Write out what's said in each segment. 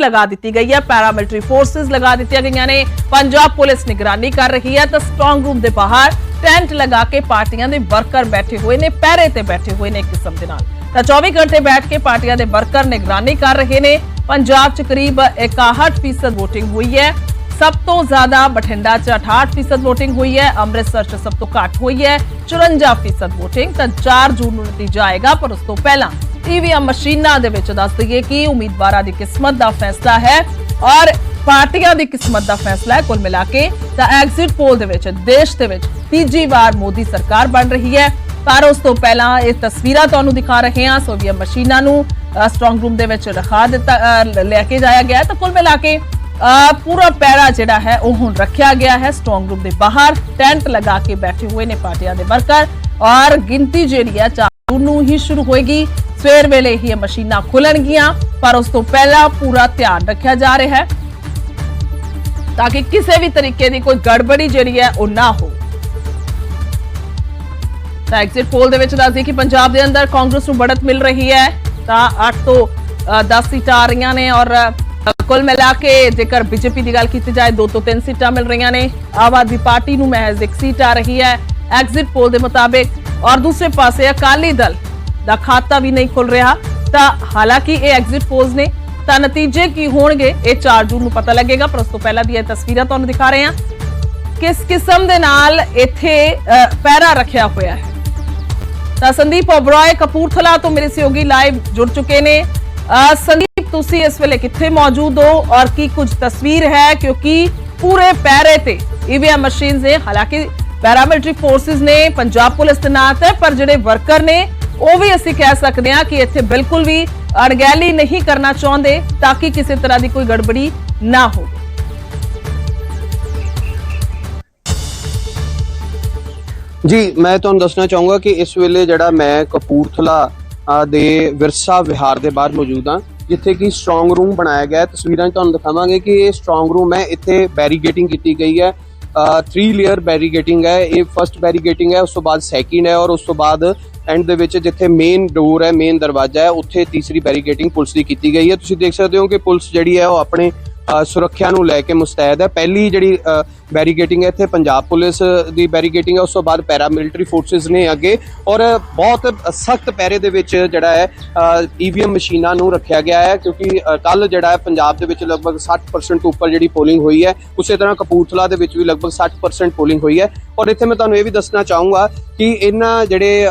ਲਗਾ ਦਿੱਤੀ ਗਈ ਹੈ ਪੈਰਾਮਿਲਟਰੀ ਫੋਰਸਸ ਲਗਾ ਦਿੱਤੀਆਂ ਗਈਆਂ ਨੇ ਪੰਜਾਬ ਪੁਲਿਸ ਨਿਗਰਾਨੀ ਕਰ ਰਹੀ ਹੈ ਤਾਂ ਸਟਰੋਂਗ ਰੂਮ ਦੇ ਬਾਹਰ ਟੈਂਟ ਲਗਾ ਕੇ ਪਾਰਟੀਆਂ ਦੇ ਵਰਕਰ ਬੈਠੇ ਹੋਏ ਨੇ ਪਹਿਰੇ ਤੇ ਬੈਠੇ ਹੋਏ ਨੇ ਇੱਕ ਕਿਸਮ ਦੇ ਨਾਲ ਤਾਂ 24 ਘੰਟੇ ਬੈਠ ਕੇ ਪਾਰਟੀਆਂ ਦੇ ਵਰਕਰ ਨਿਗਰਾਨੀ ਕਰ ਰਹੇ ਨੇ ਪੰਜਾਬ 'ਚ ਕਰੀਬ 61% VOTING ਹੋਈ ਹੈ ਸਭ ਤੋਂ ਜ਼ਿਆਦਾ ਬਠਿੰਡਾ 'ਚ 68% VOTING ਹੋਈ ਹੈ ਅੰਮ੍ਰਿਤਸਰ 'ਚ ਸਭ ਤੋਂ ਘੱਟ ਹੋਈ ਹੈ 54% VOTING ਤਾਂ 4 ਜੂਨ ਨੂੰ ਨਤੀਜਾ ਆਏਗਾ ਪਰ ਉਸ ਤੋਂ ਪਹਿਲਾਂ ਈਵੀਐਮ ਮਸ਼ੀਨਾਂ ਦੇ ਵਿੱਚ ਦੱਸ ਦਈਏ ਕਿ ਉਮੀਦਵਾਰਾਂ ਦੀ ਕਿਸਮਤ ਦਾ ਫੈਸਲਾ ਹੈ ਔਰ ਪਾਰਟੀਆਂ ਦੀ ਕਿਸਮਤ ਦਾ ਫੈਸਲਾ ਹੈ ਕੁੱਲ ਮਿਲਾ ਕੇ। ਤਾਂ ਐਗਜ਼ਿਟ ਪੋਲ ਦੇ ਵਿੱਚ ਦੇਸ਼ ਦੇ ਵਿੱਚ ਤੀਜੀ ਵਾਰ ਮੋਦੀ ਸਰਕਾਰ ਬਣ ਰਹੀ ਹੈ। ਪਰ ਉਸ ਤੋਂ ਪਹਿਲਾਂ ਇਹ ਤਸਵੀਰਾਂ ਤੁਹਾਨੂੰ ਦਿਖਾ ਰਹੇ ਹਾਂ। ਸੋ ਮਸ਼ੀਨਾਂ ਨੂੰ ਸਟਰੋਂਗ ਰੂਮ ਦੇ ਵਿੱਚ ਰਖਾ ਦਿੱਤਾ ਲੈ ਕੇ ਜਾਇਆ ਗਿਆ। ਤਾਂ ਕੁੱਲ ਮਿਲਾ ਕੇ ਅ, ਪੂਰਾ ਪੈਰਾ ਜਿਹੜਾ ਹੈ ਉਹ ਹੁਣ ਰੱਖਿਆ ਗਿਆ ਹੈ। ਸਟਰੋਂਗ ਰੂਮ ਦੇ ਬਾਹਰ ਟੈਂਟ ਲਗਾ ਕੇ ਬੈਠੇ ਹੋਏ ਨੇ ਪਾਰਟੀਆਂ ਦੇ ਵਰਕਰ ਔਰ ਗਿਣਤੀ ਜਿਹੜੀ ਹੈ ਚਾਲੂ ਨੂੰ ਹੀ ਸ਼ੁਰੂ ਹੋਏਗੀ। ਸਵੇਰ ਵੇਲੇ ਹੀ ਇਹ ਮਸ਼ੀਨਾਂ ਖੁੱਲਣਗੀਆਂ ਪਰ ਉਸ ਤੋਂ ਪਹਿਲਾਂ ਪੂਰਾ ਧਿਆਨ ਰੱਖਿਆ ਜਾ ਰਿਹਾ ਹੈ ਤਾਂ ਕਿ ਕਿਸੇ ਵੀ ਤਰੀਕੇ ਦੀ ਕੋਈ ਗੜਬੜੀ ਜਿਹੜੀ ਹੈ ਉਹ ਨਾ ਹੋ ਤਾਂ ਐਗਜ਼ਿਟ ਪੋਲ ਦੇ ਵਿੱਚ ਦੱਸਦੀ ਕਿ ਪੰਜਾਬ ਦੇ ਅੰਦਰ ਕਾਂਗਰਸ ਨੂੰ ਬੜਤ ਮਿਲ ਰਹੀ ਹੈ। ਤਾਂ 8 ਤੋਂ ਅ, 10 ਸੀਟਾਂ ਆ ਰਹੀਆਂ ਨੇ ਔਰ ਕੁੱਲ ਮਿਲਾ ਕੇ ਜੇਕਰ ਬੀਜੇਪੀ ਦੀ ਗੱਲ ਕੀਤੀ ਜਾਏ 2 ਤੋਂ 3 ਸੀਟਾਂ ਮਿਲ ਰਹੀਆਂ ਨੇ। ਆਮ ਆਦਮੀ ਪਾਰਟੀ ਨੂੰ ਮਹਿਜ਼ ਇੱਕ ਸੀਟ ਆ ਰਹੀ ਹੈ। ਐਗਜ਼ਿਟ ਪੋਲ ਦੇ ਮੁਤਾਬਿਕ ਔਰ ਦੂਸਰੇ ਪਾਸੇ ਅਕਾਲੀ ਦਲ ਦਾ ਖਾਤਾ ਵੀ ਨਹੀਂ ਖੁੱਲ ਰਿਹਾ। ਤਾਂ ਹਾਲਾਂਕਿ ਇਹ ਐਗਜ਼ਿਟ ਪੋਲਸ ਨੇ, ਤਾਂ ਨਤੀਜੇ ਕੀ ਹੋਣਗੇ, ਇਹ 4 ਜੂਨ ਨੂੰ ਪਤਾ ਲੱਗੇਗਾ, ਪਰ ਉਸ ਤੋਂ ਪਹਿਲਾਂ ਦੀਆਂ ਤਸਵੀਰਾਂ ਤੁਹਾਨੂੰ ਦਿਖਾ ਰਹੇ ਹਾਂ। ਕਿਸ ਕਿਸਮ ਦੇ ਨਾਲ ਇੱਥੇ ਪੈਰਾ ਰੱਖਿਆ ਹੋਇਆ ਹੈ। ਤਾਂ ਸੰਦੀਪ ਓਬਰਾਏ ਕਪੂਰਥਲਾ ਤੋਂ ਮੇਰੇ ਸਹਿਯੋਗੀ ਲਾਈਵ ਜੁੜ ਚੁੱਕੇ ਨੇ। ਸੰਦੀਪ, ਤੁਸੀਂ ਇਸ ਵੇਲੇ ਕਿੱਥੇ ਮੌਜੂਦ ਹੋ ਔਰ ਕੀ ਕੁਝ ਤਸਵੀਰ ਹੈ? ਕਿਉਂਕਿ ਪੂਰੇ ਪੈਰੇ ਤੇ ਈਵੀਐਮ ਮਸ਼ੀਨਸ ਨੇ, ਹਾਲਾਂਕਿ ਪੈਰਾਮਿਲਟਰੀ ਫੋਰਸਿਸ ਨੇ ਪੰਜਾਬ ਪੁਲਿਸ ਤੈਨਾਤ ਹੈ ਪਰ ਜਿਹੜੇ ਵਰਕਰ ਨੇ, ਉਹ ਵੀ ਅਸੀਂ ਕਹਿ ਸਕਦੇ ਹਾਂ ਕਿ ਇੱਥੇ ਬਿਲਕੁਲ ਵੀ ਅਣਗਹਿਲੀ ਨਹੀਂ ਕਰਨਾ ਚਾਹੁੰਦੇ, ਤਾਂ ਕਿ ਕਿਸੇ ਤਰ੍ਹਾਂ ਦੀ ਕੋਈ ਗੜਬੜੀ ਨਾ ਹੋਵੇ। ਜੀ, ਮੈਂ ਤੁਹਾਨੂੰ ਦੱਸਣਾ ਚਾਹੂੰਗਾ ਕਿ ਇਸ ਵੇਲੇ ਜਿਹੜਾ ਮੈਂ ਕਪੂਰਥਲਾ ਦੇ ਵਿਰਸਾ ਵਿਹਾਰ ਦੇ ਬਾਹਰ ਮੌਜੂਦ ਹਾਂ, ਜਿੱਥੇ ਕਿ ਸਟਰੋਂਗ ਰੂਮ ਬਣਾਇਆ ਗਿਆ ਹੈ। ਤਸਵੀਰਾਂ ਤੁਹਾਨੂੰ ਦਿਖਾਵਾਂਗੇ ਕਿ ਇਹ ਸਟਰੋਂਗ ਰੂਮ ਹੈ। ਇੱਥੇ ਬੈਰੀਗੇਟਿੰਗ ਕੀਤੀ ਗਈ ਹੈ। 3 ਲੇਅਰ ਬੈਰੀਗੇਟਿੰਗ ਹੈ। ਇਹ ਫਰਸਟ ਬੈਰੀਗੇਟਿੰਗ ਹੈ, ਉਸ ਤੋਂ ਬਾਅਦ ਸੈਕਿੰਡ ਹੈ ਔਰ ਉਸ ਤੋਂ ਬਾਅਦ ਐਂਡ ਦੇ ਵਿੱਚ ਜਿੱਥੇ ਮੇਨ ਡੋਰ ਹੈ ਮੇਨ ਦਰਵਾਜ਼ਾ ਹੈ, ਉੱਥੇ ਤੀਸਰੀ ਬੈਰੀਗੇਟਿੰਗ ਪੁਲਿਸ ਦੀ ਕੀਤੀ ਗਈ ਹੈ। ਤੁਸੀਂ ਦੇਖ ਸਕਦੇ ਹੋ ਕਿ ਪੁਲਿਸ ਜਿਹੜੀ ਹੈ ਉਹ ਆਪਣੇ ਸੁਰੱਖਿਆ ਨੂੰ ਲੈ ਕੇ ਮੁਸਤੈਦ ਹੈ। ਪਹਿਲੀ ਜਿਹੜੀ ਬੈਰੀਕੇਟਿੰਗ ਹੈ, ਇੱਥੇ ਪੰਜਾਬ ਪੁਲਿਸ ਦੀ ਬੈਰੀਕੇਟਿੰਗ ਹੈ। ਉਸ ਤੋਂ ਬਾਅਦ ਪੈਰਾ ਮਿਲਟਰੀ ਫੋਰਸਸ ਨੇ ਅੱਗੇ। ਔਰ ਬਹੁਤ ਸਖਤ ਪੈਰੇ ਦੇ ਵਿੱਚ ਜਿਹੜਾ ਹੈ ਈਵੀਐਮ ਮਸ਼ੀਨਾਂ ਨੂੰ ਰੱਖਿਆ ਗਿਆ ਹੈ। ਕਿਉਂਕਿ ਕੱਲ ਜਿਹੜਾ ਹੈ, ਪੰਜਾਬ ਦੇ ਵਿੱਚ ਲਗਭਗ 60% ਤੋਂ ਉੱਪਰ ਜਿਹੜੀ ਪੋਲਿੰਗ ਹੋਈ ਹੈ, ਉਸੇ ਤਰ੍ਹਾਂ ਕਪੂਰਥਲਾ ਦੇ ਵਿੱਚ ਵੀ ਲਗਭਗ 60% ਪੋਲਿੰਗ ਹੋਈ ਹੈ। ਔਰ ਇੱਥੇ ਮੈਂ ਤੁਹਾਨੂੰ ਇਹ ਵੀ ਦੱਸਣਾ ਚਾਹੂੰਗਾ ਕਿ ਇਹਨਾਂ ਜਿਹੜੇ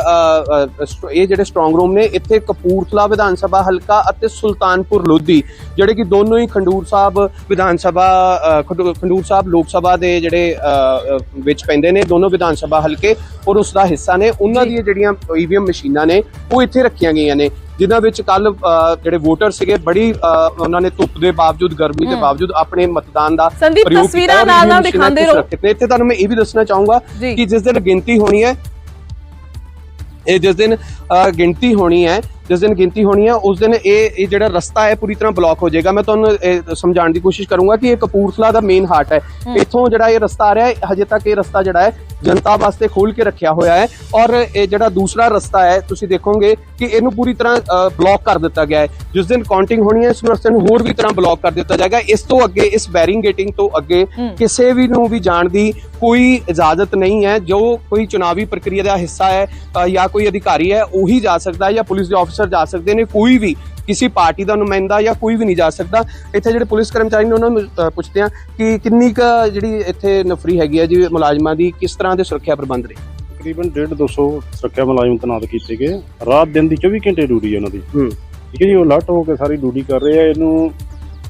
ਇਹ ਜਿਹੜੇ ਸਟਰੋਂਗ ਰੂਮ ਨੇ, ਇੱਥੇ ਕਪੂਰਥਲਾ ਵਿਧਾਨ ਸਭਾ ਹਲਕਾ ਅਤੇ ਸੁਲਤਾਨਪੁਰ ਲੋਧੀ, ਜਿਹੜੇ ਕਿ ਦੋਨੋਂ ਹੀ ਖੰਡੂਰ ਸਾਹਿਬ ਵਿਧਾਨ ਸਭਾ ਖੰਡੂਰ ਸਾਹਿਬ ਲੋਕ ਸਭਾ ਦੇ ਜਿਹੜੇ ਵਿੱਚ ਪੈਂਦੇ ਨੇ ਦੋਨੋਂ ਵਿਧਾਨ ਸਭਾ ਹਲਕੇ ਔਰ ਉਸ ਦਾ ਹਿੱਸਾ ਨੇ ਉਹਨਾਂ ਦੀਆਂ ਜਿਹੜੀਆਂ ਈਵੀਐਮ ਮਸ਼ੀਨਾਂ ਨੇ ਉਹ ਇੱਥੇ ਰੱਖੀਆਂ ਗਈਆਂ ਨੇ ਜਿਨ੍ਹਾਂ ਵਿੱਚ ਕੱਲ ਜਿਹੜੇ ਵੋਟਰ ਸੀਗੇ ਬੜੀ ਉਹਨਾਂ ਨੇ ਧੁੱਪ ਦੇ ਬਾਵਜੂਦ ਗਰਮੀ ਦੇ ਬਾਵਜੂਦ ਆਪਣੇ ਮਤਦਾਨ ਦਾ ਸੰਦੀਪ, ਤਸਵੀਰਾਂ ਨਾਲ ਨਾਲ ਦਿਖਾਉਂਦੇ ਰਹੋ। ਇੱਥੇ ਤੁਹਾਨੂੰ ਮੈਂ ਇਹ ਵੀ ਦੱਸਣਾ ਚਾਹੂੰਗਾ। ਕਿ ਜਿਸ ਦਿਨ ਗਿਣਤੀ ਹੋਣੀ ਹੈ ਇਹ ਜਿਸ ਦਿਨ ਗਿਣਤੀ ਹੋਣੀ ਹੈ ਜਿਸ ਦਿਨ ਗਿਣਤੀ ਹੋਣੀ ਹੈ ਉਸ ਦਿਨ ਇਹ ਇਹ ਜਿਹੜਾ ਰਸਤਾ ਹੈ ਪੂਰੀ ਤਰ੍ਹਾਂ ਬਲੌਕ ਹੋ ਜਾਏਗਾ। ਮੈਂ ਤੁਹਾਨੂੰ ਇਹ ਸਮਝਾਉਣ ਦੀ ਕੋਸ਼ਿਸ਼ ਕਰੂੰਗਾ ਕਿ ਇਹ ਕਪੂਰਥਲਾ ਦਾ ਮੇਨ ਹਾਰਟ ਹੈ। ਇੱਥੋਂ ਜਿਹੜਾ ਇਹ ਰਸਤਾ ਆ ਰਿਹਾ ਹੈ ਹਜੇ ਤੱਕ ਇਹ ਰਸਤਾ ਜਿਹੜਾ ਹੈ ਜਨਤਾ ਵਾਸਤੇ ਖੋਲ ਕੇ ਰੱਖਿਆ ਹੋਇਆ ਹੈ। ਔਰ ਇਹ ਜਿਹੜਾ ਦੂਸਰਾ ਰਸਤਾ ਹੈ ਤੁਸੀਂ ਦੇਖੋਗੇ ਕਿ ਇਹਨੂੰ ਪੂਰੀ ਤਰ੍ਹਾਂ ਬਲੌਕ ਕਰ ਦਿੱਤਾ ਗਿਆ ਹੈ। ਜਿਸ ਦਿਨ ਕਾਊਂਟਿੰਗ ਹੋਣੀ ਹੈ ਇਸ ਰਸਤੇ ਨੂੰ ਹੋਰ ਵੀ ਤਰ੍ਹਾਂ ਬਲੌਕ ਕਰ ਦਿੱਤਾ ਜਾਏਗਾ। ਇਸ ਤੋਂ ਅੱਗੇ ਇਸ ਬੈਰਿੰਗ ਗੇਟਿੰਗ ਤੋਂ ਅੱਗੇ ਕਿਸੇ ਵੀ ਨੂੰ ਵੀ ਜਾਣ ਦੀ ਕੋਈ ਇਜਾਜ਼ਤ ਨਹੀਂ ਹੈ। ਜੋ ਕੋਈ ਚੁਣਾਵੀ ਪ੍ਰਕਿਰਿਆ ਦਾ ਹਿੱਸਾ ਹੈ ਜਾਂ ਕੋਈ ਅਧਿਕਾਰੀ ਹੈ ਉਹੀ ਜਾ ਸਕਦਾ ਹੈ ਜਾਂ ਪੁਲਿਸ ਦੇ ਅਫਸਰ ਜਾ ਸਕਦੇ ਨੇ ਕੋਈ ਵੀ ਕਿਸੇ ਪਾਰਟੀ ਦਾ ਨੁਮਾਇੰਦਾ ਜਾਂ ਕੋਈ ਵੀ ਨਹੀਂ ਜਾ ਸਕਦਾ। ਇੱਥੇ ਜਿਹੜੇ ਪੁਲਿਸ ਕਰਮਚਾਰੀ ਨੇ ਉਹਨਾਂ ਨੂੰ ਪੁੱਛਦੇ ਆ ਕਿ ਕਿੰਨੀ ਕੁ ਜਿਹੜੀ ਇੱਥੇ ਨਫਰੀ ਹੈਗੀ ਹੈ ਜੀ ਮੁਲਾਜ਼ਮਾਂ ਦੀ ਕਿਸ ਤਰ੍ਹਾਂ ਦੇ ਸੁਰੱਖਿਆ ਪ੍ਰਬੰਧ ਨੇ? ਤਕਰੀਬਨ 1.5 200 ਸੁਰੱਖਿਆ ਮੁਲਾਜ਼ਮ ਤੈਨਾਤ ਕੀਤੇ ਗਏ। ਰਾਤ ਦਿਨ ਦੀ 24 ਘੰਟੇ ਡਿਊਟੀ ਹੈ ਉਹਨਾਂ ਦੀ। ਠੀਕ ਹੈ ਜੀ ਉਹ ਅਲਰਟ ਹੋ ਕੇ ਸਾਰੀ ਡਿਊਟੀ ਕਰ ਰਹੇ ਆ। ਇਹਨੂੰ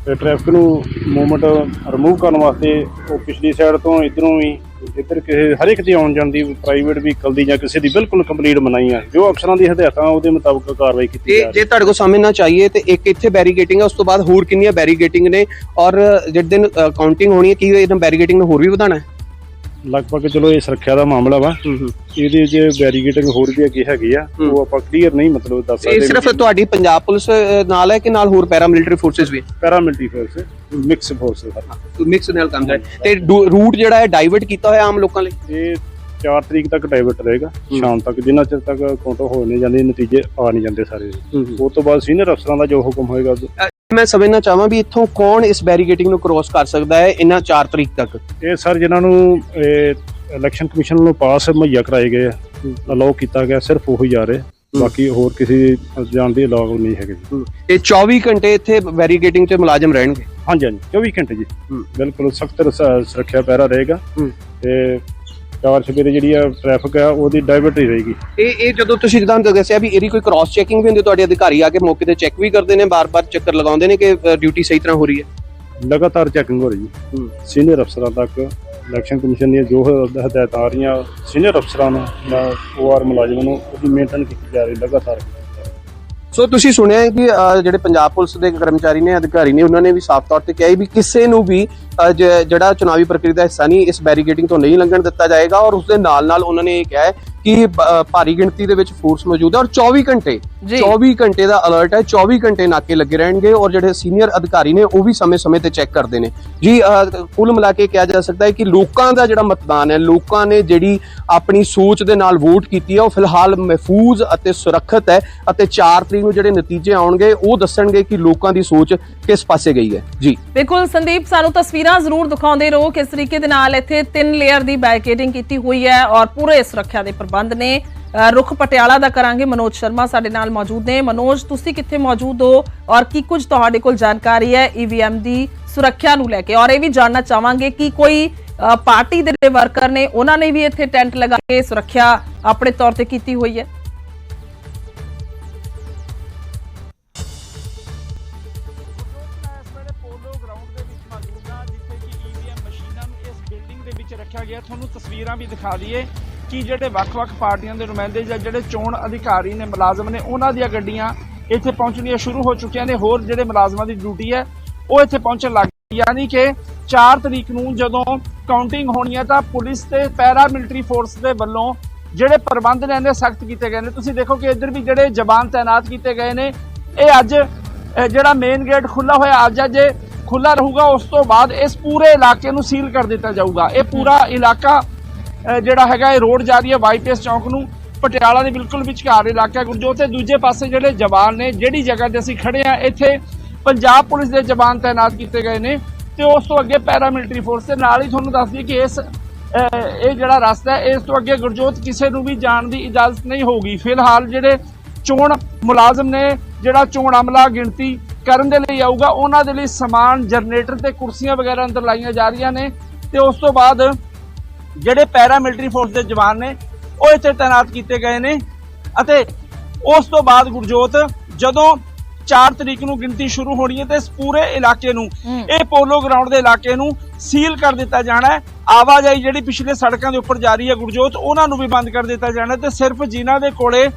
ਟ੍ਰੈਫਿਕ ਨੂੰ ਮੂਵਮੈਂਟ ਰਿਮੂਵ ਕਰਨ ਵਾਸਤੇ ਉਹ ਪਿਛਲੀ ਸਾਈਡ ਤੋਂ ਇਧਰੋਂ ਵੀ ਇੱਧਰ ਕਿਸੇ ਹਰ ਇੱਕ ਦੀ ਆਉਣ ਜਾਣ ਦੀ ਪ੍ਰਾਈਵੇਟ ਵਹੀਕਲ ਦੀ ਜਾਂ ਕਿਸੇ ਦੀ ਬਿਲਕੁਲ ਕੰਪਲੀਟ ਮਨਾਈ ਆ ਜੋ ਅਫਸਰਾਂ ਦੀ ਹਦਾਇਤਾਂ ਉਹਦੇ ਮੁਤਾਬਕ ਕਾਰਵਾਈ ਕੀਤੀ ਜਾ ਰਹੀ ਜੇ ਤੁਹਾਡੇ ਕੋਲ ਸਮਝਣਾ ਚਾਹੀਏ ਤੇ ਇੱਕ ਇੱਥੇ ਬੈਰੀਗੇਟਿੰਗ ਹੈ ਉਸ ਤੋਂ ਬਾਅਦ ਹੋਰ ਕਿੰਨੀਆਂ ਬੈਰੀਗੇਟਿੰਗ ਨੇ ਔਰ ਜਿਹੜੇ ਦਿਨ ਕਾਊਂਟਿੰਗ ਹੋਣੀ ਹੈ ਕੀ ਇਹਨਾਂ ਬੈਰੀਗੇਟਿੰਗ ਨੂੰ ਹੋਰ ਵੀ ਵਧਾਉਣਾ ਹੈ? ਲਗਭਗ ਚਲੋ ਇਹ ਸੁਰੱਖਿਆ ਦਾ ਮਾਮਲਾ ਵਾ। ਇਹਦੇ ਜੇ ਬੈਰੀਗੇਟਿੰਗ ਹੋਰ ਵੀ ਅੱਗੇ ਹੈਗੀ ਆ। ਉਹ ਆਪਾਂ ਕਲੀਅਰ ਨਹੀਂ ਮਤਲਬ ਦੱਸ ਇਹ ਸਕਦੇ ਸਿਰਫ ਤੁਹਾਡੀ ਪੰਜਾਬ ਪੁਲਿਸ ਨਾਲ ਹੈ ਕਿ ਨਾਲ ਹੋਰ ਪੈਰਾਮਿਲਟਰੀ ਫੋਰਸਸ ਵੀ? ਪੈਰਾਮਿਲਟਰੀ ਫੋਰਸ ਮਿਕਸ ਫੋਰਸ ਹੈ ਮਿਕਸ ਨਾਲ ਕੰਮ ਹੈ ਤੇ ਰੂਟ ਜਿਹੜਾ ਹੈ ਡਾਈਵਰਟ ਕੀਤਾ ਹੋਇਆ ਆਮ ਲੋਕਾਂ ਲਈ? ਇਹ 4 ਤਰੀਕ ਤੱਕ ਡਾਈਵਰਟ ਰਹੇਗਾ। ਸ਼ਾਮ ਤੱਕ ਜਿੰਨਾ ਚਿਰ ਤੱਕ ਕਾਊਂਟ ਹੋ ਨਹੀਂ ਜਾਂਦੇ ਨਤੀਜੇ ਆ ਨਹੀਂ ਜਾਂਦੇ ਸਾਰੇ। ਉਸ ਤੋਂ ਬਾਅਦ ਸੀਨੀਅਰ ਅਫਸਰਾਂ ਦਾ ਜੋ ਹੁਕਮ ਹੋਏਗਾ ਮੈਂ ਸਮਝਣਾ ਚਾਹਾਂ ਵੀ ਇੱਥੋਂ ਕੌਣ ਇਸ ਬੈਰੀਕੇਡਿੰਗ ਨੂੰ ਕ੍ਰੋਸ ਕਰ ਸਕਦਾ ਹੈ ਇਹਨਾਂ 4 ਤਰੀਕ ਤੱਕ? ਇਹ ਸਰ ਜਿਨ੍ਹਾਂ ਨੂੰ ਇਲੈਕਸ਼ਨ ਕਮਿਸ਼ਨ ਵੱਲੋਂ ਪਾਸ ਮੁਹੱਈਆ ਕਰਾਏ ਗਏ ਆ ਅਲਾਉ ਕੀਤਾ ਗਿਆ ਸਿਰਫ ਉਹੀ ਜਾ ਰਹੇ। ਬਾਕੀ ਹੋਰ ਕਿਸੇ ਜਾਣ ਦੀ ਅਲਾਉ ਨਹੀਂ ਹੈਗੇ। ਜੀ ਇਹ 24 ਘੰਟੇ ਇੱਥੇ ਬੈਰੀਕੇਡਿੰਗ ਤੇ ਮੁਲਾਜ਼ਮ ਰਹਿਣਗੇ? ਹਾਂਜੀ ਹਾਂਜੀ 24 ਘੰਟੇ ਜੀ। ਹੂੰ। ਬਿਲਕੁਲ ਸਖਤ ਸੁਰੱਖਿਆ ਪਹਿਰਾ ਰਹੇਗਾ। ਹੂੰ। ਤੇ ਚਾਰ ਸਵੇਰੇ ਜਿਹੜੀ ਆ ਟ੍ਰੈਫਿਕ ਆ ਉਹਦੀ ਡਾਇਵਰਟ ਹੀ ਰਹੇਗੀ। ਇਹ ਇਹ ਜਦੋਂ ਤੁਸੀਂ ਜਿੱਦਾਂ ਦੱਸਿਆ ਵੀ ਇਹਦੀ ਕੋਈ ਕ੍ਰਾਸ ਚੈਕਿੰਗ ਵੀ ਹੁੰਦੀ ਤੁਹਾਡੇ ਅਧਿਕਾਰੀ ਆ ਕੇ ਮੌਕੇ ਤੇ ਚੈੱਕ ਵੀ ਕਰਦੇ ਨੇ ਬਾਰ-ਬਾਰ ਚੱਕਰ ਲਗਾਉਂਦੇ ਨੇ ਕਿ ਡਿਊਟੀ ਸਹੀ ਤਰ੍ਹਾਂ ਹੋ ਰਹੀ ਹੈ? ਲਗਾਤਾਰ ਚੈਕਿੰਗ ਹੋ ਰਹੀ ਹੂੰ। ਸੀਨੀਅਰ ਅਫਸਰਾਂ ਤੱਕ ਇਲੈਕਸ਼ਨ ਕਮਿਸ਼ਨ ਦੀਆਂ ਜੋ ਹਦਾਇਤਾਂ ਆ ਰਹੀਆਂ ਸੀਨੀਅਰ ਅਫਸਰਾਂ ਨੂੰ ਜਾਂ ਓਆਰ ਮੁਲਾਜ਼ਮਾਂ ਨੂੰ ਉਹਦੀ ਮੇਨਟੇਨ ਕੀਤੀ ਜਾ ਰਹੀ ਲਗਾਤਾਰ। ਸੋ ਤੁਸੀਂ ਸੁਣਿਆ ਕਿ ਜਿਹੜੇ ਪੰਜਾਬ ਪੁਲਿਸ ਦੇ ਕਰਮਚਾਰੀ ਨੇ ਅਧਿਕਾਰੀ ਨੇ ਉਹਨਾਂ ਨੇ ਵੀ ਸਾਫ਼ ਤੌਰ ਤੇ ਕਿਹਾ ਵੀ ਕਿਸੇ ਨੂੰ ਵੀ ਜਿਹੜਾ ਚੁਣਾਵੀ ਪ੍ਰਕਿਰਿਆ ਦਾ ਹਿੱਸਾ ਨਹੀਂ, ਇਸ ਬੈਰੀਕੇਡਿੰਗ ਤੋਂ ਨਹੀਂ ਲੰਘਣ ਦਿੱਤਾ ਜਾਏਗਾ ਔਰ ਉਸ ਦੇ ਨਾਲ ਨਾਲ ਉਹਨਾਂ ਨੇ ਇਹ ਕਿਹਾ ਹੈ ਕਿ ਭਾਰੀ ਗਿਣਤੀ ਦੇ ਵਿੱਚ ਫੋਰਸ ਮੌਜੂਦ ਹੈ ਔਰ 24 ਘੰਟੇ ਜੀ। 24 ਘੰਟੇ ਦਾ ਅਲਰਟ ਹੈ 24 ਘੰਟੇ ਨਾਕੇ ਲੱਗੇ ਰਹਿਣਗੇ ਔਰ ਜਿਹੜੇ ਸੀਨੀਅਰ ਅਧਿਕਾਰੀ ਨੇ ਉਹ ਵੀ ਸਮੇਂ-ਸਮੇਂ ਤੇ ਚੈੱਕ ਕਰਦੇ ਨੇ। ਜੀ ਕੁੱਲ ਮਿਲਾ ਕੇ ਕਿਹਾ ਜਾ ਸਕਦਾ ਹੈ ਕਿ ਲੋਕਾਂ ਦਾ ਜਿਹੜਾ ਮਤਦਾਨ ਹੈ ਲੋਕਾਂ ਨੇ ਜਿਹੜੀ ਆਪਣੀ ਸੋਚ ਦੇ ਨਾਲ ਵੋਟ ਕੀਤੀ ਹੈ ਉਹ ਫਿਲਹਾਲ ਮਹਿਫੂਜ਼ ਅਤੇ ਸੁਰੱਖਿਅਤ ਹੈ ਅਤੇ 4 ਤਰੀਕ ਨੂੰ ਜਿਹੜੇ ਨਤੀਜੇ ਆਉਣਗੇ ਉਹ ਦੱਸਣਗੇ ਕਿ ਲੋਕਾਂ ਦੀ ਸੋਚ ਕਿਸ ਪਾਸੇ ਗਈ ਹੈ। ਜੀ। ਬਿਲਕੁਲ ਸੰਦੀਪ ਸਾਨੂੰ ਤਸਵੀਰਾਂ ਜ਼ਰੂਰ ਦਿਖਾਉਂਦੇ ਰਹੋ ਕਿਸ ਤਰੀਕੇ ਦੇ ਨਾਲ ਇੱਥੇ ਤਿੰਨ ਲੇਅਰ ਦੀ ਬੈਰੀਕੇਡਿੰਗ ਕੀਤੀ ਹੋਈ ਹੈ ਔਰ ਪੂਰੇ ਸੁਰੱਖਿਆ ਦੇ ਪ੍ਰਬੰਧ ਨੇ ਰੁਖ ਪਟਿਆਲਾ ਦਾ ਕਰਾਂਗੇ। ਮਨੋਜ ਸ਼ਰਮਾ ਸਾਡੇ ਨਾਲ ਮੌਜੂਦ ਨੇ। ਮਨੋਜ, ਤੁਸੀਂ ਕਿੱਥੇ ਮੌਜੂਦ ਹੋ ਔਰ ਕੀ ਕੁਝ ਤੁਹਾਡੇ ਕੋਲ ਜਾਣਕਾਰੀ ਹੈ ਈਵੀਐਮ ਦੀ ਸੁਰੱਖਿਆ ਨੂੰ ਲੈ ਕੇ? ਔਰ ਇਹ ਵੀ ਜਾਣਨਾ ਚਾਹਾਂਗੇ ਕਿ ਕੋਈ ਪਾਰਟੀ ਦੇ ਵਰਕਰ ਨੇ, ਉਹਨਾਂ ਨੇ ਵੀ ਇੱਥੇ ਟੈਂਟ ਲਗਾ ਕੇ ਸੁਰੱਖਿਆ ਆਪਣੇ ਤੌਰ ਤੇ ਕੀਤੀ ਹੋਈ ਹੈ। ਰੱਖਿਆ ਗਿਆ। ਤੁਹਾਨੂੰ ਤਸਵੀਰਾਂ ਵੀ ਦਿਖਾ ਦਈਏ। ਕਿ ਜਿਹੜੇ ਵੱਖ-ਵੱਖ ਪਾਰਟੀਆਂ ਦੇ ਨੁਮਾਇੰਦੇ ਜਾਂ ਜਿਹੜੇ ਚੋਣ ਅਧਿਕਾਰੀ ਨੇ ਮੁਲਾਜ਼ਮ ਨੇ, ਉਹਨਾਂ ਦੀਆਂ ਗੱਡੀਆਂ ਇੱਥੇ ਪਹੁੰਚਣੀਆਂ ਸ਼ੁਰੂ ਹੋ ਚੁੱਕੀਆਂ ਨੇ। ਹੋਰ ਜਿਹੜੇ ਮੁਲਾਜ਼ਮਾਂ ਦੀ ਡਿਊਟੀ ਹੈ, ਉਹ ਇੱਥੇ ਪਹੁੰਚਣ ਲੱਗ ਗਈ। ਯਾਨੀ ਕਿ 4 ਤਰੀਕ ਨੂੰ ਜਦੋਂ ਕਾਊਂਟਿੰਗ ਹੋਣੀ ਹੈ, ਤਾਂ ਪੁਲਿਸ ਤੇ ਪੈਰਾ ਮਿਲਟਰੀ ਫੋਰਸ ਦੇ ਵੱਲੋਂ ਜਿਹੜੇ ਪ੍ਰਬੰਧ ਨੇ, ਇਹਨੇ ਸਖਤ ਕੀਤੇ ਗਏ ਨੇ। ਤੁਸੀਂ ਦੇਖੋ ਕਿ ਇੱਧਰ ਵੀ ਜਿਹੜੇ ਜਵਾਨ ਤਾਇਨਾਤ ਕੀਤੇ ਗਏ ਨੇ, ਇਹ ਅੱਜ ਜਿਹੜਾ ਮੇਨ ਗੇਟ ਖੁੱਲਾ ਹੋਇਆ, ਅੱਜ ਅੱਜ ਖੁੱਲਾ ਰਹੂਗਾ। ਉਸ ਤੋਂ ਬਾਅਦ ਇਸ ਪੂਰੇ ਇਲਾਕੇ ਨੂੰ ਸੀਲ ਕਰ ਦਿੱਤਾ ਜਾਊਗਾ। ਇਹ ਪੂਰਾ ਇਲਾਕਾ ਜਿਹੜਾ ਹੈਗਾ ਇਹ ਰੋਡ ਜਾ ਰਹੀ ਹੈ ਵਾਈਪੀਐਸ ਚੌਂਕ ਨੂੰ। ਪਟਿਆਲਾ ਦੇ ਬਿਲਕੁਲ ਵਿਚਕਾਰ ਇਲਾਕਾ ਗੁਰਜੋਤ ਤੇ ਦੂਜੇ ਪਾਸੇ ਜਿਹੜੇ ਜਵਾਨ ਨੇ, ਜਿਹੜੀ ਜਗ੍ਹਾ ਤੇ ਅਸੀਂ ਖੜੇ ਆ ਇੱਥੇ ਪੰਜਾਬ ਪੁਲਿਸ ਦੇ ਜਵਾਨ ਤਾਇਨਾਤ ਕੀਤੇ ਗਏ ਨੇ ਤੇ ਉਸ ਤੋਂ ਅੱਗੇ ਪੈਰਾ ਮਿਲਟਰੀ ਫੋਰਸ ਦੇ ਨਾਲ ਹੀ ਤੁਹਾਨੂੰ ਦੱਸ ਦਈਏ ਕਿ ਇਸ ਇਹ ਜਿਹੜਾ ਰਸਤਾ ਹੈ, ਇਸ ਤੋਂ ਅੱਗੇ ਗੁਰਜੋਤ ਕਿਸੇ ਨੂੰ ਵੀ ਜਾਣ ਦੀ ਇਜਾਜ਼ਤ ਨਹੀਂ ਹੋਊਗੀ। ਫਿਲਹਾਲ ਜਿਹੜੇ ਚੋਣ ਮੁਲਾਜ਼ਮ ਨੇ, ਜਿਹੜਾ ਚੋਣ ਅਮਲਾ ਗਿਣਤੀ ਕਰਨ ਦੇ ਲਈ ਆਊਗਾ, ਉਹਨਾਂ ਦੇ ਲਈ ਸਮਾਨ, ਜਨਰੇਟਰ ਤੇ ਕੁਰਸੀਆਂ ਵਗੈਰਾ ਅੰਦਰ ਲਾਈਆਂ ਜਾ ਰਹੀਆਂ ਨੇ ਤੇ ਉਸ ਤੋਂ ਬਾਅਦ ਜਿਹੜੇ ਪੈਰਾਮਿਲਟਰੀ ਫੋਰਸ ਦੇ ਜਵਾਨ ਨੇ ਉਹ ਇੱਥੇ ਤਾਇਨਾਤ ਕੀਤੇ ਗਏ ਨੇ ਅਤੇ ਉਸ ਤੋਂ ਬਾਅਦ ਗੁਰਜੋਤ ਜਦੋਂ 4 ਤਰੀਕ ਨੂੰ ਗਿਣਤੀ ਸ਼ੁਰੂ ਹੋਣੀ ਹੈ ਤੇ ਇਸ ਪੂਰੇ ਇਲਾਕੇ ਨੂੰ। ਇਹ ਪੋਲੋ ਗਰਾਊਂਡ ਦੇ ਇਲਾਕੇ ਨੂੰ ਸੀਲ ਕਰ ਦਿੱਤਾ ਜਾਣਾ ਹੈ ਆਵਾਜਾਈ ਜਿਹੜੀ ਪਿਛਲੇ ਸੜਕਾਂ ਦੇ ਉੱਪਰ ਜਾ ਰਹੀ ਹੈ ਗੁਰਜੋਤ ਉਹਨਾਂ ਨੂੰ ਵੀ ਬੰਦ ਕਰ ਦਿੱਤਾ ਜਾਣਾ ਤੇ ਸਿਰਫ ਜਿਨ੍ਹਾਂ ਦੇ ਕੋਲੇ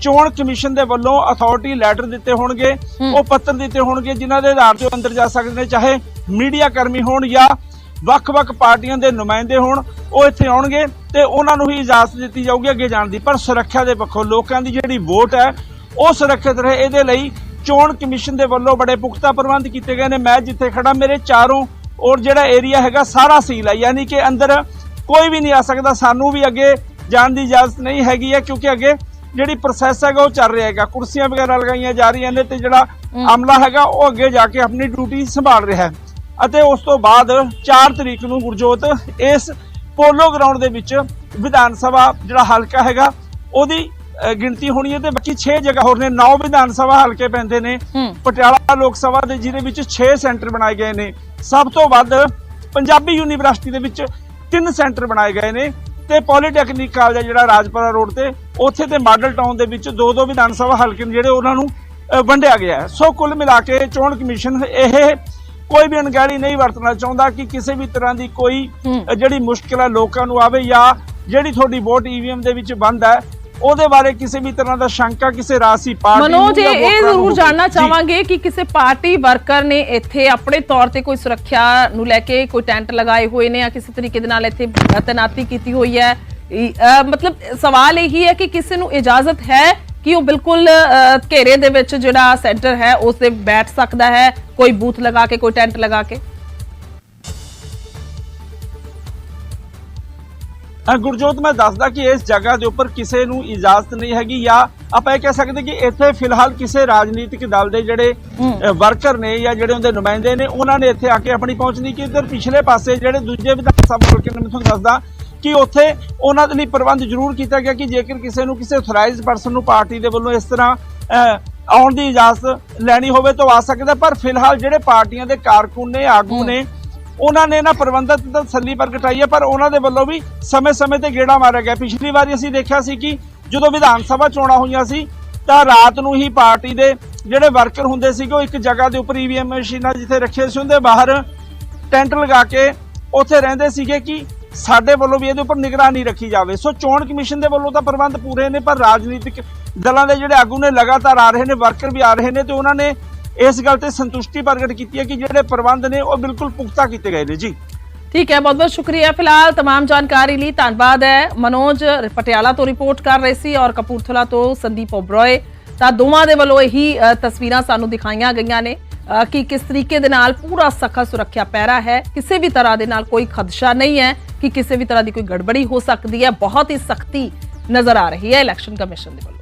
ਚੋਣ ਕਮਿਸ਼ਨ ਦੇ ਵੱਲੋਂ ਅਥਾਰਟੀ ਲੈਟਰ ਦਿੱਤੇ ਹੋਣਗੇ। ਉਹ ਪੱਤਰ ਦਿੱਤੇ ਹੋਣਗੇ ਜਿਨ੍ਹਾਂ ਦੇ ਆਧਾਰ ਤੇ ਅੰਦਰ ਜਾ ਸਕਦੇ ਨੇ ਚਾਹੇ ਮੀਡੀਆ ਕਰਮੀ ਹੋਣ ਜਾਂ ਵੱਖ-ਵੱਖ ਪਾਰਟੀਆਂ ਦੇ ਨੁਮਾਇੰਦੇ ਹੋਣ ਉਹ ਇੱਥੇ ਆਉਣਗੇ ਤੇ ਉਹਨਾਂ ਨੂੰ ਹੀ ਇਜਾਜ਼ਤ ਦਿੱਤੀ ਜਾਊਗੀ ਅੱਗੇ ਜਾਣ ਦੀ। ਪਰ ਸੁਰੱਖਿਆ ਦੇ ਪੱਖੋਂ ਲੋਕਾਂ ਦੀ ਜਿਹੜੀ ਵੋਟ ਹੈ ਉਹ ਸੁਰੱਖਿਅਤ ਰਹੇ। ਇਹਦੇ ਲਈ ਚੋਣ ਕਮਿਸ਼ਨ ਦੇ ਵੱਲੋਂ ਬੜੇ ਪੁਖਤਾ ਪ੍ਰਬੰਧ ਕੀਤੇ ਗਏ ਨੇ। ਮੈਂ ਜਿੱਥੇ ਖੜਾ ਮੇਰੇ ਚਾਰੋਂ ਔਰ ਜਿਹੜਾ ਏਰੀਆ ਹੈਗਾ ਸਾਰਾ ਸੀਲ ਹੈ। ਯਾਨੀ ਕਿ ਅੰਦਰ ਕੋਈ ਵੀ ਨਹੀਂ ਆ ਸਕਦਾ। ਸਾਨੂੰ ਵੀ ਅੱਗੇ ਜਾਣ ਦੀ ਇਜਾਜ਼ਤ ਨਹੀਂ ਹੈਗੀ ਹੈ ਕਿਉਂਕਿ ਅੱਗੇ ਜਿਹੜੀ ਪ੍ਰੋਸੈਸ ਹੈਗਾ ਉਹ ਚੱਲ ਰਿਹਾ ਹੈਗਾ। ਕੁਰਸੀਆਂ ਵਗੈਰਾ ਲਗਾਈਆਂ ਜਾ ਰਹੀਆਂ ਨੇ ਤੇ ਜਿਹੜਾ ਅਮਲਾ ਹੈਗਾ ਉਹ ਅੱਗੇ ਜਾ ਕੇ ਆਪਣੀ ਡਿਊਟੀ ਸੰਭਾਲ ਰਿਹਾ ਹੈ। ਅਤੇ ਉਸ ਤੋਂ ਬਾਅਦ 4 ਤਰੀਕ ਨੂੰ ਗੁਰਜੋਤ ਇਸ ਪੋਲੋ ਗਰਾਊਂਡ ਦੇ ਵਿੱਚ ਵਿਧਾਨ ਸਭਾ ਜਿਹੜਾ ਹਲਕਾ ਹੈਗਾ ਉਹਦੀ ਗਿਣਤੀ ਹੋਣੀ ਹੈ ਤੇ ਬਾਕੀ 6 ਜਗ੍ਹਾ ਹੋਰ ਨੇ। 9 ਵਿਧਾਨ ਸਭਾ ਹਲਕੇ ਪੈਂਦੇ ਨੇ। ਪਟਿਆਲਾ ਲੋਕ ਸਭਾ ਦੇ ਜਿਹਦੇ ਵਿੱਚ 6 ਸੈਂਟਰ ਬਣਾਏ ਗਏ ਨੇ। ਸਭ ਤੋਂ ਵੱਧ ਪੰਜਾਬੀ ਯੂਨੀਵਰਸਿਟੀ ਦੇ ਵਿੱਚ 3 ਸੈਂਟਰ ਬਣਾਏ ਗਏ ਨੇ ਤੇ ਪੋਲੀਟੈਕਨਿਕ ਕਾਲਜ ਜਿਹੜਾ ਰਾਜਪੁਰਾ ਰੋਡ ਤੇ। ਉੱਥੇ ਤੇ ਮਾਡਲ ਟਾਊਨ ਦੇ ਵਿੱਚ ਦੋ ਦੋ ਵਿਧਾਨ ਸਭਾ ਹਲਕੇ ਨੇ ਜਿਹੜੇ ਉਹਨਾਂ ਨੂੰ ਵੰਡਿਆ ਗਿਆ ਸੋ ਕੁੱਲ ਮਿਲਾ ਕੇ ਚੋਣ ਕਮਿਸ਼ਨ ਇਹ ਕੋਈ ਵੀ ਅਣਗਹਿਲੀ ਨਹੀਂ ਵਰਤਣਾ ਚਾਹੁੰਦਾ ਕਿ ਕਿਸੇ ਵੀ ਤਰ੍ਹਾਂ ਦੀ ਕੋਈ ਜਿਹੜੀ ਮੁਸ਼ਕਿਲ ਹੈ ਲੋਕਾਂ ਨੂੰ ਆਵੇ ਜਾਂ ਜਿਹੜੀ ਤੁਹਾਡੀ ਵੋਟ ਈਵੀਐਮ ਦੇ ਵਿੱਚ ਬੰਦ ਹੈ ਉਹਦੇ ਬਾਰੇ ਕਿਸੇ ਵੀ ਤਰ੍ਹਾਂ ਦਾ ਸ਼ੰਕਾ ਕਿਸੇ ਰਾਸੀ ਪਾਰਟੀ ਨੂੰ ਮਨੋਜ ਇਹ ਜ਼ਰੂਰ। ਜਾਣਨਾ। ਚਾਹਾਂਗੇ ਕਿ ਕਿਸੇ ਪਾਰਟੀ ਵਰਕਰ ਨੇ ਇੱਥੇ ਆਪਣੇ ਤੌਰ ਤੇ ਕੋਈ ਸੁਰੱਖਿਆ ਨੂੰ ਲੈ ਕੇ ਕੋਈ ਟੈਂਟ ਲਗਾਏ ਹੋਏ ਨੇ ਜਾਂ ਕਿਸੇ ਤਰੀਕੇ ਦੇ ਨਾਲ ਇੱਥੇ ਤੈਨਾਤੀ ਕੀਤੀ ਹੋਈ ਹੈ ਮਤਲਬ ਸਵਾਲ ਇਹੀ ਹੈ ਕਿ ਕਿਸੇ ਨੂੰ ਇਜਾਜ਼ਤ ਹੈ ਕਿ ਉਹ ਬਿਲਕੁਲ ਘੇਰੇ ਦੇ ਵਿੱਚ ਜਿਹੜਾ ਸੈਂਟਰ ਹੈ ਉਸ ਤੇ ਬੈਠ ਸਕਦਾ ਹੈ ਕੋਈ ਬੂਥ ਲਗਾ ਕੇ ਕੋਈ ਟੈਂਟ ਲਗਾ ਕੇ? ਗੁਰਜੋਤ ਮੈਂ ਦੱਸਦਾ ਕਿ ਇਸ ਜਗ੍ਹਾ ਦੇ ਉੱਪਰ ਕਿਸੇ ਨੂੰ ਇਜਾਜ਼ਤ ਨਹੀਂ ਹੈਗੀ ਜਾਂ ਆਪਾਂ ਇਹ ਕਹਿ ਸਕਦੇ ਕਿ ਇੱਥੇ ਫਿਲਹਾਲ ਕਿਸੇ ਰਾਜਨੀਤਿਕ ਦਲ ਦੇ ਜਿਹੜੇ ਵਰਕਰ ਨੇ ਜਾਂ ਜਿਹੜੇ ਉਹਦੇ ਨੁਮਾਇੰਦੇ ਨੇ ਉਹਨਾਂ ਨੇ ਇੱਥੇ ਆ ਕੇ ਆਪਣੀ ਪਹੁੰਚ ਨਹੀਂ ਕੀਤੀ। ਤੇ ਪਿਛਲੇ ਪਾਸੇ ਜਿਹੜੇ ਦੂਜੇ ਵਿਧਾਨ ਸਭਾ ਹਲਕੇ ਨੇ ਮੈਂ ਤੁਹਾਨੂੰ ਦੱਸਦਾ ਕਿ ਉੱਥੇ ਉਹਨਾਂ ਦੇ ਲਈ ਪ੍ਰਬੰਧ ਜ਼ਰੂਰ ਕੀਤਾ ਗਿਆ ਕਿ ਜੇਕਰ ਕਿਸੇ ਨੂੰ ਕਿਸੇ ਅਥੋਰਾਈਜ਼ਡ ਪਰਸਨ ਨੂੰ ਪਾਰਟੀ ਦੇ ਵੱਲੋਂ ਇਸ ਤਰ੍ਹਾਂ ਆਉਣ ਦੀ ਇਜਾਜ਼ਤ ਲੈਣੀ ਹੋਵੇ ਤਾਂ ਆ ਸਕਦਾ ਪਰ ਫਿਲਹਾਲ ਜਿਹੜੇ ਪਾਰਟੀਆਂ ਦੇ ਕਾਰਕੁਨ ਨੇ ਆਗੂ ਨੇ ਉਹਨਾਂ ਨੇ ਨਾ ਪ੍ਰਬੰਧਕ ਤੇ ਤਸੱਲੀ ਪ੍ਰਗਟਾਈ ਹੈ ਪਰ ਉਹਨਾਂ ਦੇ ਵੱਲੋਂ ਵੀ ਸਮੇਂ-ਸਮੇਂ ਤੇ ਗੇੜਾ ਮਾਰਿਆ ਗਿਆ। ਪਿਛਲੀ ਵਾਰੀ ਅਸੀਂ ਦੇਖਿਆ ਸੀ ਕਿ ਜਦੋਂ ਵਿਧਾਨ ਸਭਾ ਚੋਣਾਂ ਹੋਈਆਂ ਸੀ ਤਾਂ ਰਾਤ ਨੂੰ ਹੀ ਪਾਰਟੀ ਦੇ ਜਿਹੜੇ ਵਰਕਰ ਹੁੰਦੇ ਸੀਗੇ ਉਹ ਇੱਕ ਜਗ੍ਹਾ ਦੇ ਉੱਪਰ ਈਵੀਐਮ ਮਸ਼ੀਨਾਂ ਜਿੱਥੇ ਰੱਖੇ ਸੀ ਉਹਦੇ ਬਾਹਰ ਟੈਂਟ ਲਗਾ ਕੇ ਉੱਥੇ ਰਹਿੰਦੇ ਸੀਗੇ ਕਿ ਸਾਡੇ ਵੱਲੋਂ ਵੀ ਇਹਦੇ ਉੱਪਰ ਨਿਗਰਾਨੀ ਰੱਖੀ ਜਾਵੇ ਸੋ ਚੋਣ ਕਮਿਸ਼ਨ ਦੇ ਵੱਲੋਂ ਤਾਂ ਪ੍ਰਬੰਧ ਪੂਰੇ ਨੇ ਪਰ ਰਾਜਨੀਤਿਕ ਦਲਾਂ ਦੇ ਜਿਹੜੇ ਆਗੂ ਨੇ ਲਗਾਤਾਰ ਆ ਰਹੇ ਨੇ ਵਰਕਰ ਵੀ ਆ ਰਹੇ ਨੇ ਤੇ ਉਹਨਾਂ ਨੇ ਇਸ ਗੱਲ ਤੇ ਸੰਤੁਸ਼ਟੀ ਪ੍ਰਗਟ ਕੀਤੀ ਹੈ ਕਿ ਜਿਹੜੇ ਪ੍ਰਬੰਧ ਨੇ ਉਹ ਬਿਲਕੁਲ ਪੁਖਤਾ ਕੀਤੇ ਗਏ ਨੇ ਜੀ ਠੀਕ ਹੈ ਬਹੁਤ ਬਹੁਤ ਸ਼ੁਕਰੀਆ ਫਿਲਹਾਲ तमाम ਜਾਣਕਾਰੀ ਲਈ ਧੰਨਵਾਦ ਹੈ ਮਨੋਜ ਪਟਿਆਲਾ ਤੋਂ ਰਿਪੋਰਟ ਕਰ ਰਹੇ ਸੀ ਔਰ ਕਪੂਰਥਲਾ ਤੋਂ ਸੰਦੀਪ ਓਬਰੋਏ ਤਾਂ ਦੋਵਾਂ ਦੇ ਵੱਲੋਂ ਇਹੀ ਅ, ਤਸਵੀਰਾਂ ਸਾਨੂੰ ਦਿਖਾਈਆਂ ਗਈਆਂ ਨੇ ਅ, ਕਿ ਕਿਸ ਤਰੀਕੇ ਦੇ ਨਾਲ ਪੂਰਾ ਸਖਤ ਸੁਰੱਖਿਆ ਪਹਿਰਾ ਹੈ, ਕਿਸੇ ਵੀ ਤਰ੍ਹਾਂ ਦੇ ਨਾਲ ਕੋਈ ਖਦਸ਼ਾ ਨਹੀਂ ਹੈ ਕਿ ਕਿਸੇ ਵੀ ਤਰ੍ਹਾਂ ਦੀ ਕੋਈ ਗੜਬੜੀ ਹੋ ਸਕਦੀ ਹੈ। ਬਹੁਤ ਹੀ ਸਖਤੀ ਨਜ਼ਰ ਆ ਰਹੀ ਹੈ ਇਲੈਕਸ਼ਨ ਕਮਿਸ਼ਨ ਦੇ ਵੱਲੋਂ।